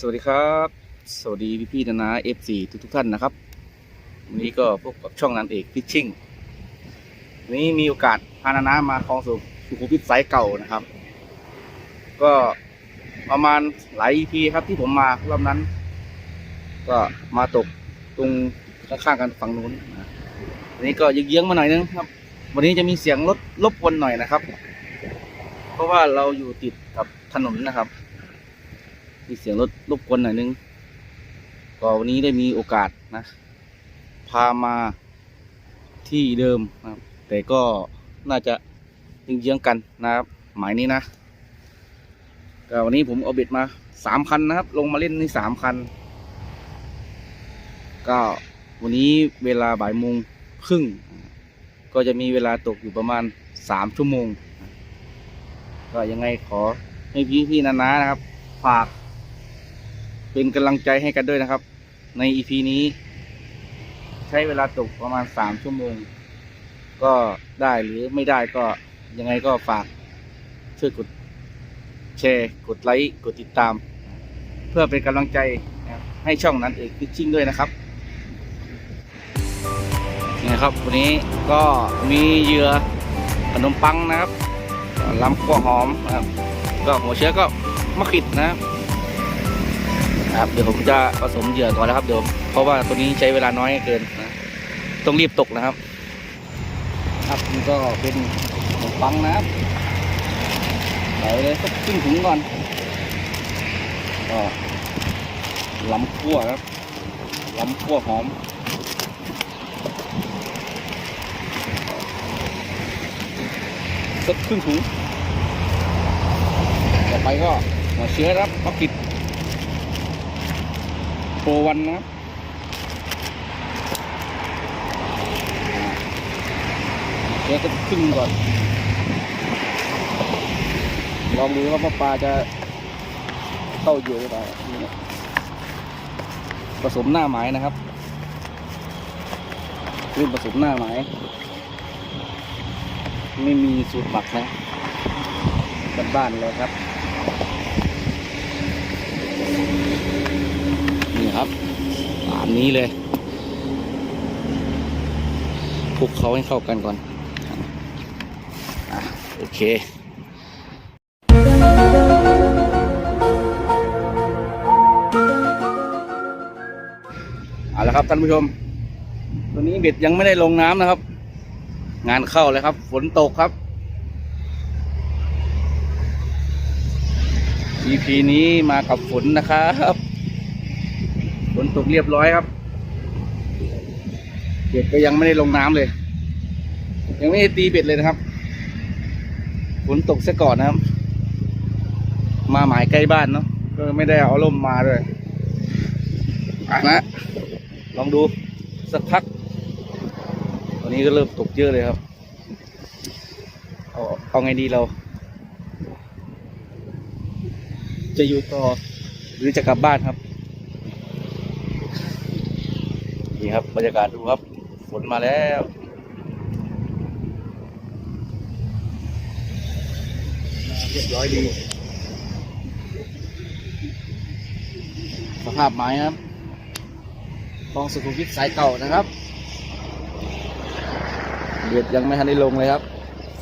สวัสดีครับ สวัสดีพี่พี่ๆนานาเอฟซีทุกทุกๆท่านนะครับ วันนี้ก็พบกับช่องนันเอกฟิชชิ่งวันนี้มีโอกาสพานานามาคลองสุสุขุมวิทสายเก่านะครับ ก็ประมาณหลายพีครับที่ผมมารอบนั้น ก็มาตกตรงข้างๆกันฝั่งนู้นนะวันนี้ก็เยื้องๆมาหน่อยนึงครับ วันนี้จะมีเสียงรถรบกวนหน่อยนะครับ เพราะว่าเราอยู่ติดกับถนนนะครับ มีเสียงรถรบกวนหน่อยนึงก็วันนี้ได้มีโอกาสนะ พามาที่เดิมนะครับ แต่ก็น่าจะเยื้องๆกันนะครับ หมายนี้นะก็วันนี้ผมเอาเบ็ดมาสามคันนะครับ ลงมาเล่นนี่สามคัน ก็วันนี้เวลาบ่ายโมงครึ่ง ก็จะมีเวลาตกอยู่ประมาณสามชั่วโมง ก็ยังไงขอให้พี่พี่ๆนานานะครับ ฝาก เป็นกำลังใจให้กันด้วยนะครับ ในอีพีนี้ ใช้เวลาตกประมาณสามชั่วโมง ก็ได้หรือไม่ได้ก็ยังไงก็ฝากช่วยกดแชร์กดไลค์กดติดตาม เพื่อเป็นกำลังใจให้ช่องนั้นเอกฟิชชิ่งด้วยนะครับนี่ครับวันนี้ก็มีเหยื่อขนมปังนะครับลำกัวหอมนะครับก็หัวเชื้อก็มะขิดนะครับ ครับเดี๋ยวผมจะผสมเหยื่อก่อนนะครับเดี๋ยวเพราะว่าตัวนี้ใช้เวลาน้อยเกินนะต้องรีบตกนะครับ ครับนี่ก็เป็นขนมปังนะครับใส่เลยสักครึ่งถุงก่อนก็ลำคั่วครับลำคั่วหอมสักครึ่งถุงต่อไปก็หัวเชื้อครับมะกิด โปรวันนะครับเดี๋ยวจะขึ้นก่อน ลองดูว่าปลาจะเข้าอยู่หรือเปล่าผสมหน้าหมายนะครับคือผสมหน้าหมายไม่มีสูตรหมักนะบ้านๆเลยครับ ครับตามนี้เลยคลุกเขาให้เข้ากันก่อนอโอเคเอาละครับท่านผู้ชม ตัวนี้เบ็ดยังไม่ได้ลงน้ำนะครับ งานเข้าเลยครับ ฝนตกครับ EP นี้มากับฝนนะครับ นตกเรียบร้อยครับเบ็ดก็ยังไม่ได้ลงน้ำเลย ยังไม่ได้ตีเบ็ดเลยนะครับฝนตกซะก่อนนะครับ มาหมายใกล้บ้านเนาะก็ไม่ได้เอาล่มมาด้วยอะนะ ลองดูสักพักตอนนี้ก็เริ่มตกเยอะเลยครับ เอาเอาไงดีเรา จะอยู่ต่อหรือจะกลับบ้านครับ นี่ครับบรรยากาศดูครับ ฝนมาแล้วเรียบร้อยดีสภาพไม้ครับคลองสุขุมวิทสายเก่านะครับเบียดยังไม่ทันได้ลงเลยครับ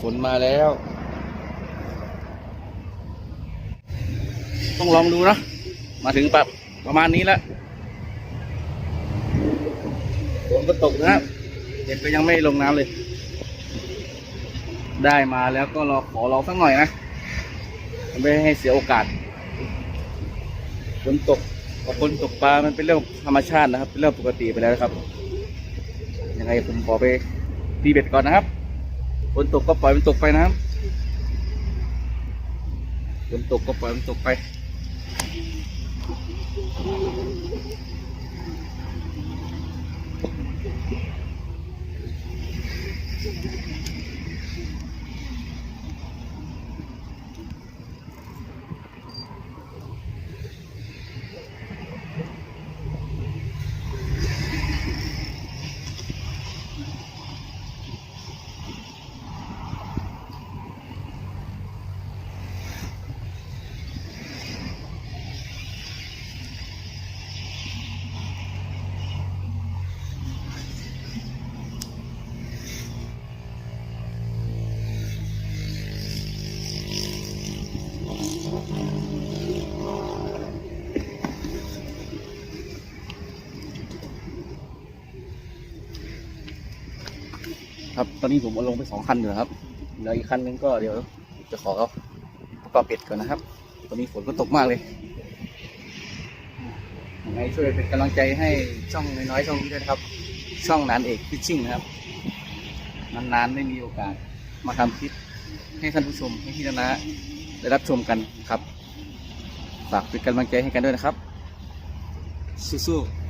ฝนมาแล้ว ต้องลองดูนะ มาถึงแบบประมาณนี้แล้วฝนก็ ตกนะครับเด็กก็ยังไม่ลงน้ำเลย ได้มาแล้วก็รอขอรอสักหน่อยนะไม่ให้เสียโอกาสฝนตกกับฝนตกปลา มันเป็นเรื่องธรรมชาตินะครับ เป็นเรื่องปกติไปแล้วนะครับ ยังไงผมขอไปตีเบ็ดก่อนนะครับฝนตกก็ปล่อยมันตกไปนะครับฝนตกก็ปล่อยมันตกไป ครับตอนนี้ผมเอาลงไปสองคันอยู่นะครับเหลืออีกคันนึงก็เดี๋ยวจะขอประกอบเป็ดก่อนนะครับ ตอนนี้ฝนก็ตกมากเลยยังไงช่วยเป็นกำลังใจให้ช่องน้อยๆช่องนี้ด้วยนะครับ ช่องนานเอกฟิชชิ่งนะครับ นานๆไม่มีโอกาสมาทำคลิปให้ท่านผู้ชมให้พี่นา ได้รับชมกันครับฝากเป็นกำลังใจให้กันด้วยนะครับสู้ๆ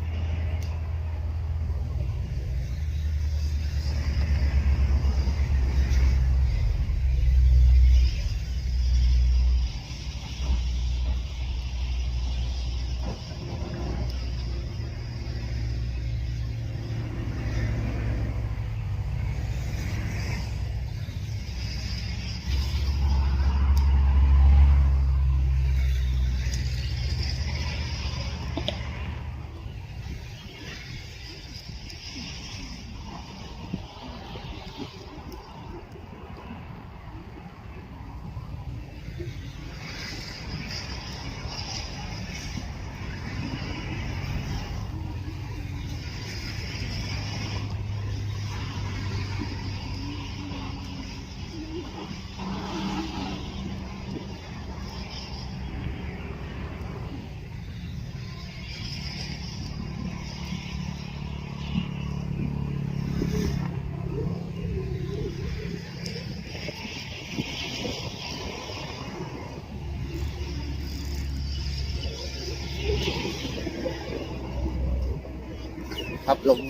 ลง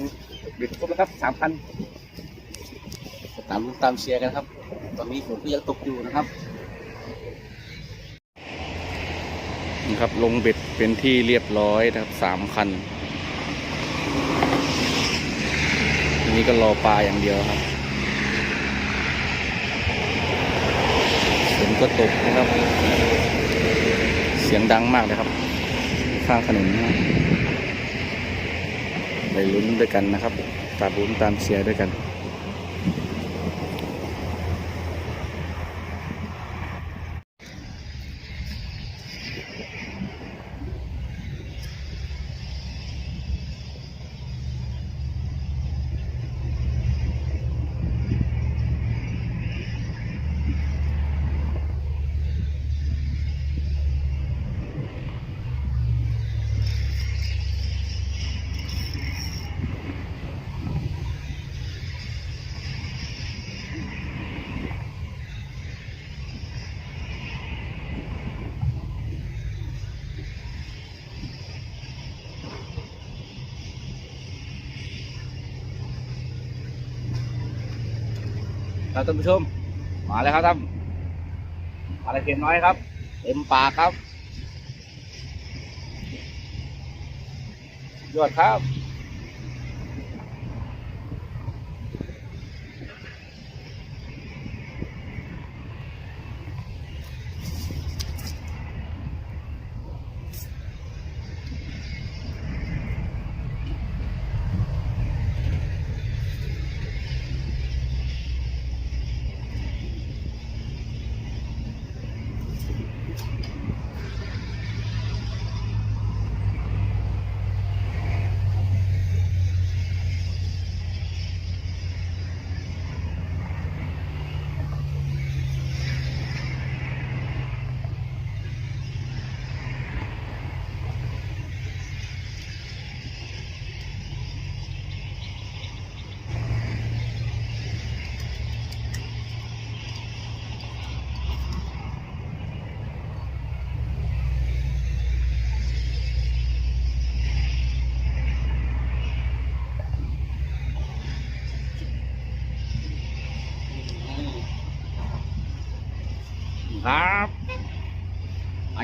เบ็ดครบแล้วครับสามพันตามลุ้นตามเชียร์กันครับ ตอนนี้ฝนก็ยังตกอยู่นะครับนี่ครับลงเบ็ดเป็นที่เรียบร้อยนะครับสามคันทีนี้ก็รอปลาอย่างเดียวครับฝนก็ตกนะครับ เสียงดังมากเลยครับ ข้างถนนนะครับไป ลุ้นด้วยกันนะครับตามลุ้นตามเชียร์ด้วยกัน ครับท่านผู้ชม มาแล้วครับท่านปลาตะเพียนน้อยครับ เต็มปากครับยอดครับครับ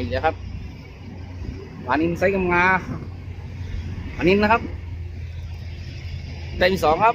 อีกแล้วครับปลานินไซส์กำงาปลานินนะครับได้มีสองครับ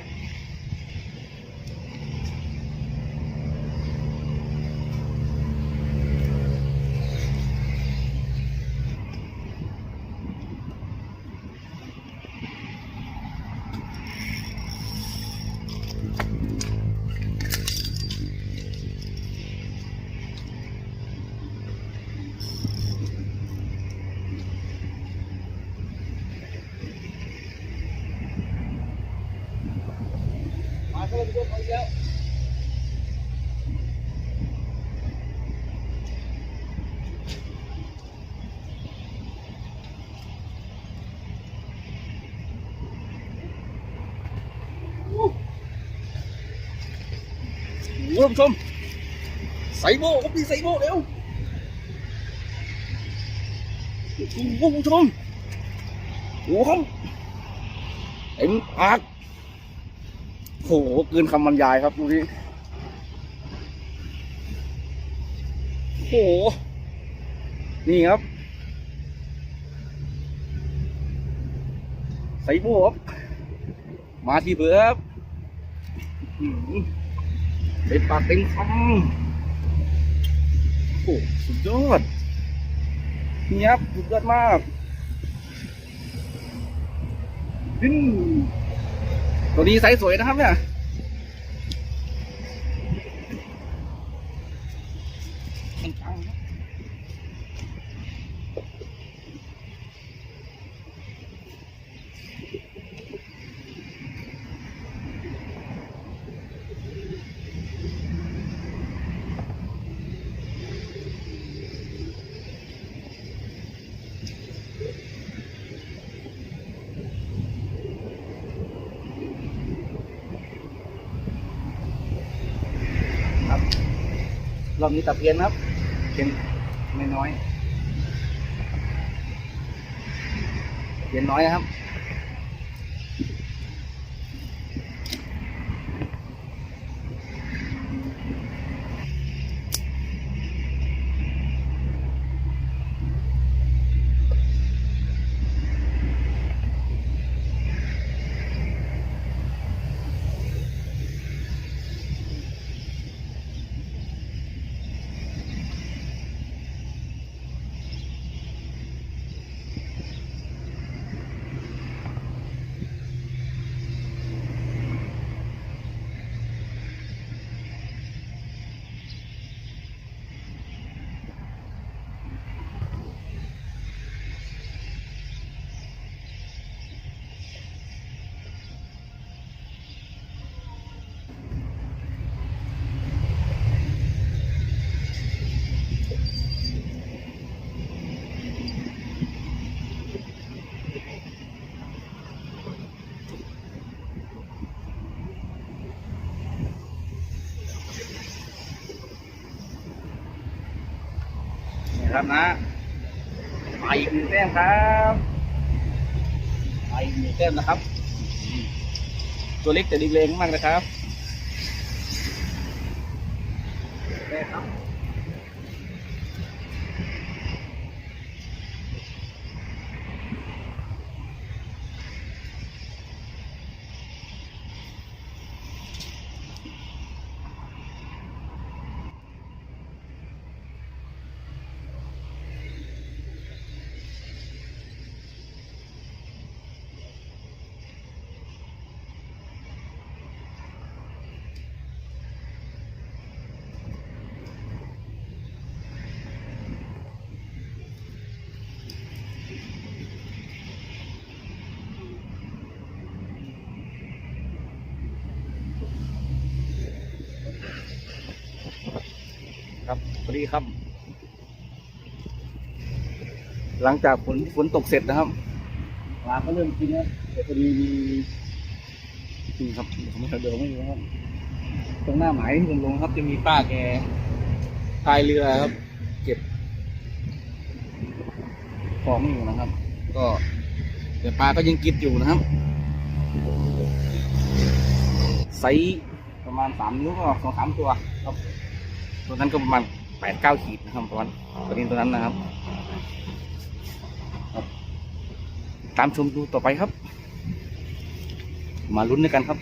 โอ้โหท่านผู้ชมใส่โบครับพี่ใส่โบเร็วโอ้โหท่านผู้ชมโอ้โหเต็มปากโหเกินคำบรรยายครับดูดิโห นี่ครับ ใส่โบวบมาทีเบือบอื้อหือ เต็มปากเต็มคำโอ้สุดยอดนี่ครับสุดยอดมากดิ้นตัวนี้ไซส์สวยนะครับเนี่ย รอบนี้ตะเพียนครับเพียนไม่น้อยเพียนน้อยครับ ครับนะไปอีกหนึ่งแต้มครับไปอีกหนึ่งแต้มนะครับ ตัวเล็กแต่ดีแรงมากนะครับ ดีครับ หลังจากฝนฝนตกเสร็จนะครับปลาก็เริ่มกินแล้วแต่พอดีมีนี่ครับผมไม่เดินไม่รู้ครับตรงหน้าหมายที่ผมลงครับ จะมีป้าแกพายเรือครับ เก็บของอยู่นะครับ ก็แต่ปลาก็ยังกินอยู่นะครับไซส์ประมาณสามนิ้วก็สองสามตัวครับตัวนั้นก็ประมาณ แปดเก้าขีดนะครับประมาณประเด็นตัวนั้นนะครับ ตามชมดูต่อไปครับ มาลุ้นด้วยกันครับ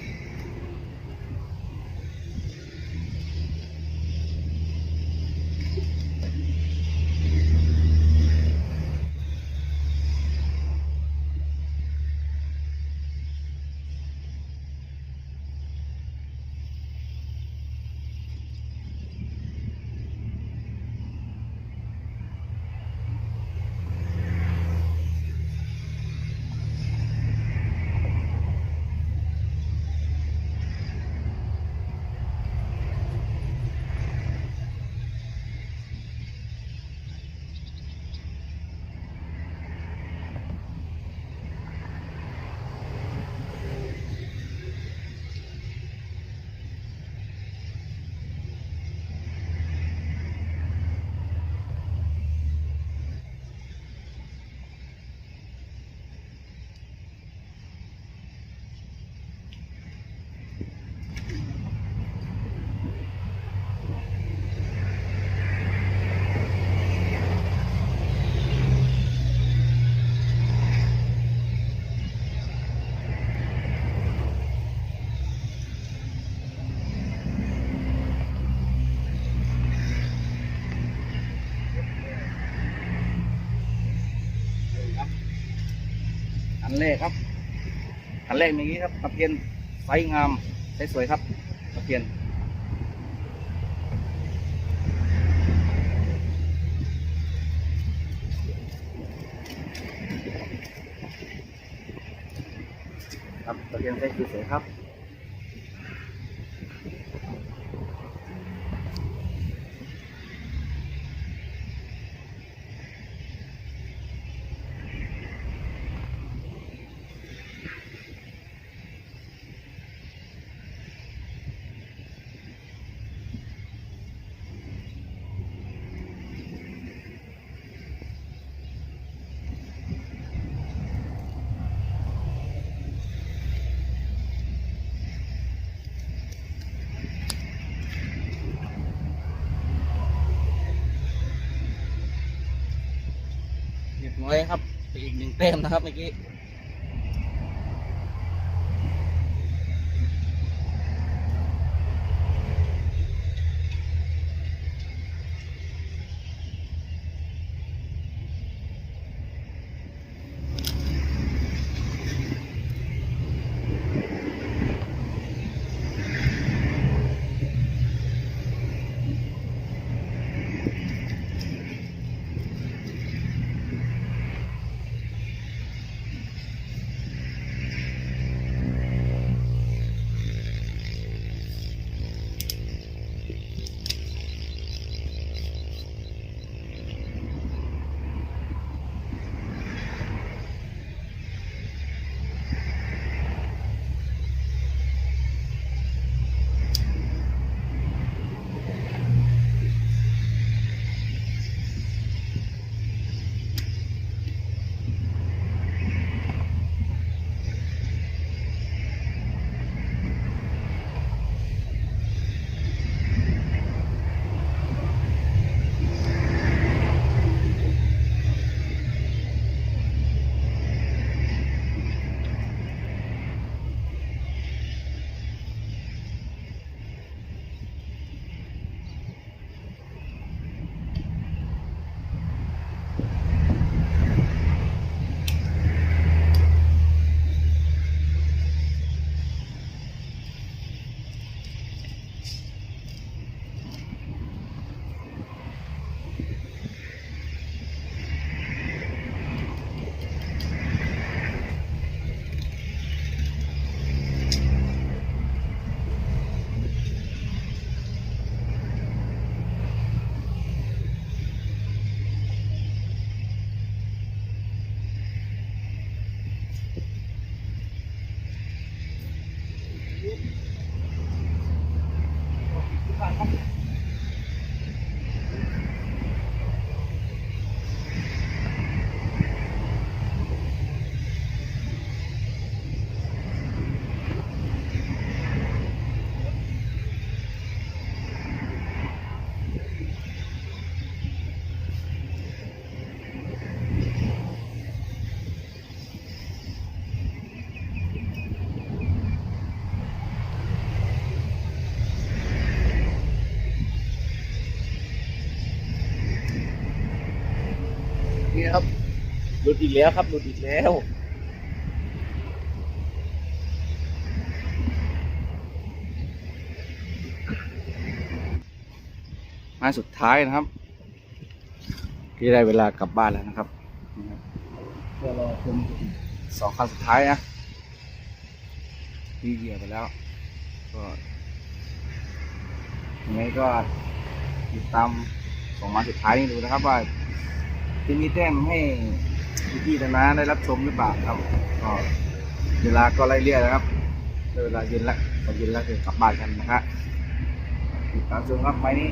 นแรกครับอันแรกอย่างนี้ครับตะเพียนไซส์งามไซส์สวยครับตะเพียนครับตะเพียนไซส์สวยๆครับ เรียบร้อย ครับไปอีกหนึ่งเต้มนะครับเมื่อกี้ นี่ครับหลุดอีกแล้วครับหลุดอีกแล้วม้สุดท้ายนะครับ ที่ได้เวลากลับบ้านแล้วนะครับเพื่อรอชมสองคันสุดท้ายนะที่เหยียบไปแล้ว ก็ยังไงก็ติดตามสองมาสุดท้ายนี่ดูนะครับว่า จะมีแต้มให้พี่ๆนะนะได้รับชมหรือเปล่าครับก็เวลาก็ไล่เลี่ยนะครับเวลาเย็นละตอนเย็นแล้วจะกลับบ้านกันนะฮะติดตามชมครับไม้นี้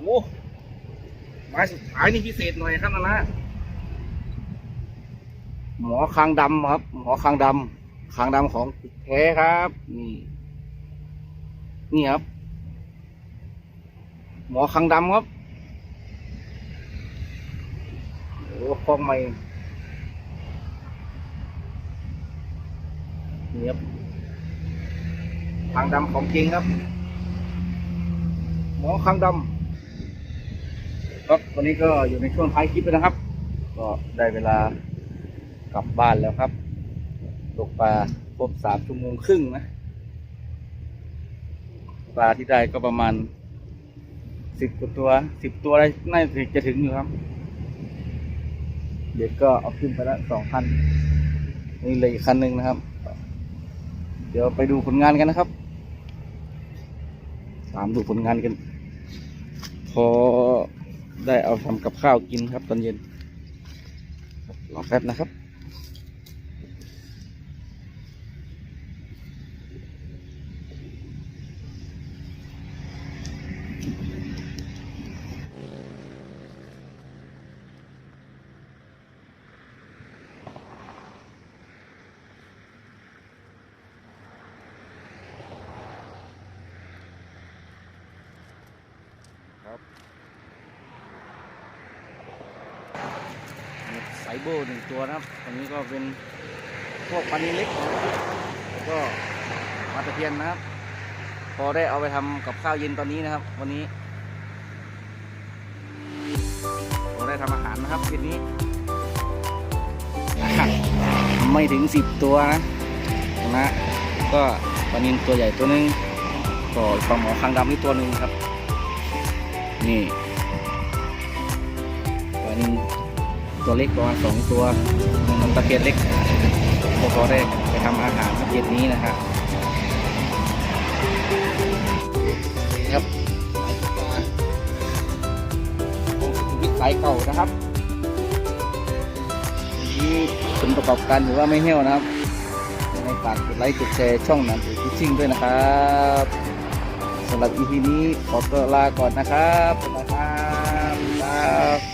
โอ้ ไม้สุดท้ายนี่พิเศษหน่อยครับนะนะหมอคางดำครับ หมอคางดำคางดำของแท้ครับ นี่ นี่ครับ หมอคางดำครับโอ้ฟองใหม่นี่ครับคางดำของจริงครับ หมอคางดำ ครับวันนี้ก็อยู่ในช่วงท้ายคลิปแล้วนะครับ ก็ได้เวลากลับบ้านแล้วครับ ตกปลาครบสามชั่วโมงครึ่งนะ ปลาที่ได้ก็ประมาณสิบกว่าตัวสิบตัวได้น่าจะถึงอยู่ครับ เด็กก็เอาขึ้นไปแล้วสองคันนี่เลยอีกคันหนึ่งนะครับ เดี๋ยวไปดูผลงานกันนะครับ ตามดูผลงานกัน พอ ได้เอาทำกับข้าวกินครับตอนเย็นรอแป๊บนะครับครับไซโบหนึ่ง ตัวนะครับอันนี้ก็เป็นพวกปลานิลเล็กก็ปลาตะเพียนนะครับ พอได้เอาไปทำกับข้าวเย็นตอนนี้นะครับ วันนี้พอได้ทำอาหารนะครับเย็นนี้ ไม่ถึงสิบตัวนะนะ ก็ปลานิลตัวใหญ่ตัวหนึงก็ปลาหมอคางดำนี่ตัวหนึ่งครับ นี่ตัวนี้ ตัวเล็กประมาณสองตัวมันตะเพียนเล็กก็พอได้ไปทำอาหารเย็นนี้นะครับครับวิสัยเก่านะครับนี่ผลประกอบการถือว่าไม่เหี้ยวนะครับยังไงฝากกดไลค์กดแชร์ช่องนังสือพิชชิ่งด้วยนะครับสำหรับ EP นี้ขอตัวลาก่อนนะครับบ๊ายบายครับ